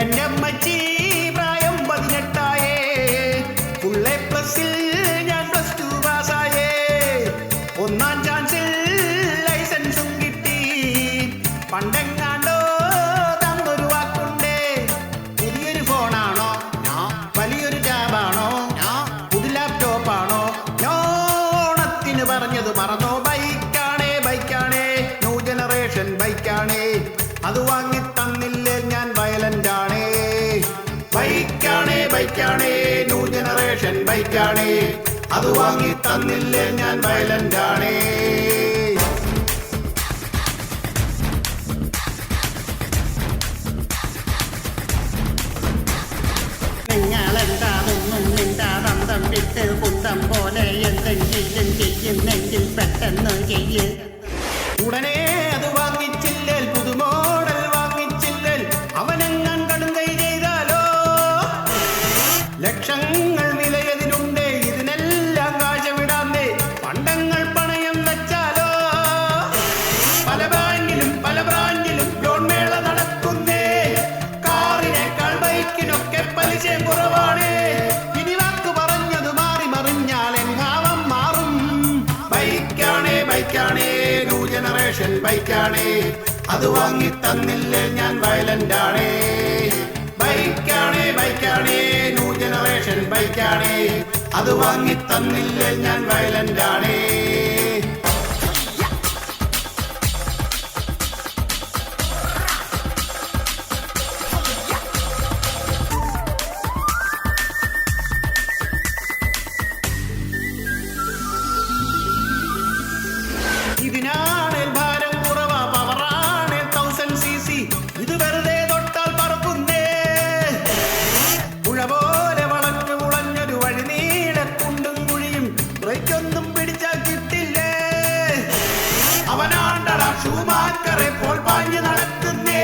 എന്റെ അമ്മച്ചി പ്രായം പതിനെട്ടായേ. ഫുൾ പ്ലസിൽ ഞാൻ പ്ലസ് ടു പാസ്സായേ ഒന്നാം ചാൻസിൽ ലൈസൻസും കിട്ടി. പണ്ടെങ്ങാണ്ടോ തന്നൊരു വാക്കുണ്ടേ. പുതിയൊരു ഫോണാണോ? വലിയൊരു ടാബാണോ പുതു ലാപ്ടോപ്പാണോ ഓണത്തിന് പറഞ്ഞത് മറന്നോ? ബൈക്കാണേ ബൈക്കാണേ ന്യൂ ജനറേഷൻ ബൈക്കാണേ അത് വാങ്ങി ബൈക്കാണേ ന്യൂ ജനറേഷൻ ബൈക്കാണേ അത് വാങ്ങി തന്നില്ലേ ഞാൻ വയലന്റ് ആണേ നിങ്ങളെന്താതൊന്നും മിണ്ടാതന്തം വിട്ട് കുന്തം പോലെ എന്തെങ്കിലും ചെയ്യുന്നെങ്കിൽ പെട്ടെന്ന് ചെയ്യ്. ഉടനെ ജനറേഷൻ ബൈക്കാണേ. അത് വാങ്ങി തന്നില്ലേ ഞാൻ വയലന്റ് ആണേ ബൈക്കാണേ ബൈക്കാണേ ന്യൂ ജനറേഷൻ ബൈക്കാണേ. അത് വാങ്ങി തന്നില്ലേ ഞാൻ വയലന്റ് ആണേ ബ്രേക്കൊന്നും പിടിച്ചാൽ കിട്ടില്ലേ? അവനാണ്ടട ഷൂമാക്കറെ പോൾ പാഞ്ഞു നടക്കുന്നേ.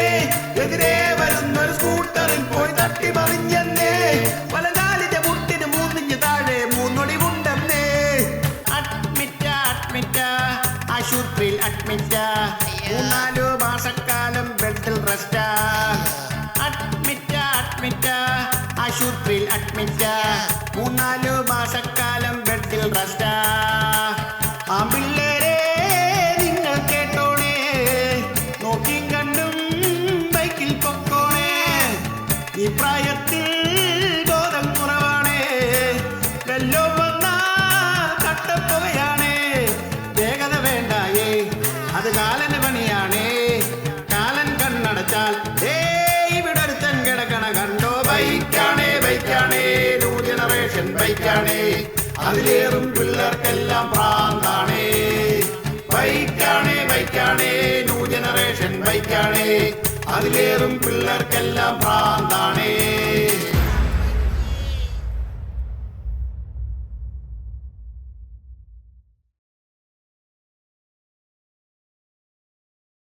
എതിരെ വരുന്നൊരു സ്കൂട്ടറിൽ പോയി തട്ടി മറിഞ്ഞെന്നേ. വലനാലിന്റെ മുട്ടിന് മൂന്നിഞ്ഞ് താഴെ മൂന്നൊടിവുണ്ടെന്നേ അഡ്മിറ്റ അഡ്മിറ്റ. ആശുപത്രിയിൽ അഡ്മിറ്റ. മൂന്നാലു മാസക്കാലം ബെഡിൽ റെസ്റ്റാ. അഡ്മിറ്റ അഡ്മിറ്റ. ആശുപത്രിയിൽ അഡ്മിറ്റ. റെസ്റ്റാ ആ പിള്ളേരെ നിങ്ങൾ കേട്ടോണേ. നോക്കി കണ്ടും ബൈക്കിൽ പൊക്കോണേ. ഈ പ്രായത്തിൽ ബോധം കുറവാണേ. വെല്ലോ വന്നാ കട്ടപ്പുകയാണേ. വേഗത വേണ്ടായേ. അത് കാലന് പണിയാണേ. കാലൻ കണ്ണടച്ചാൽ ദേ ഇവിടെ ഒരുത്തൻ കിടക്കണ കണ്ടോ? ബൈക്കാണേ ബൈക്കാണേ ന്യൂ ജനറേഷൻ ബൈക്കാണേ. അതിലേറും പിള്ളേർക്കെല്ലാം പ്രാന്താണേ. ബൈക്കാണേ ബൈക്കാണേ ന്യൂ ജനറേഷൻ ബൈക്കാണേ അതിലേറും പിള്ളേർക്കെല്ലാം പ്രാന്താണേ.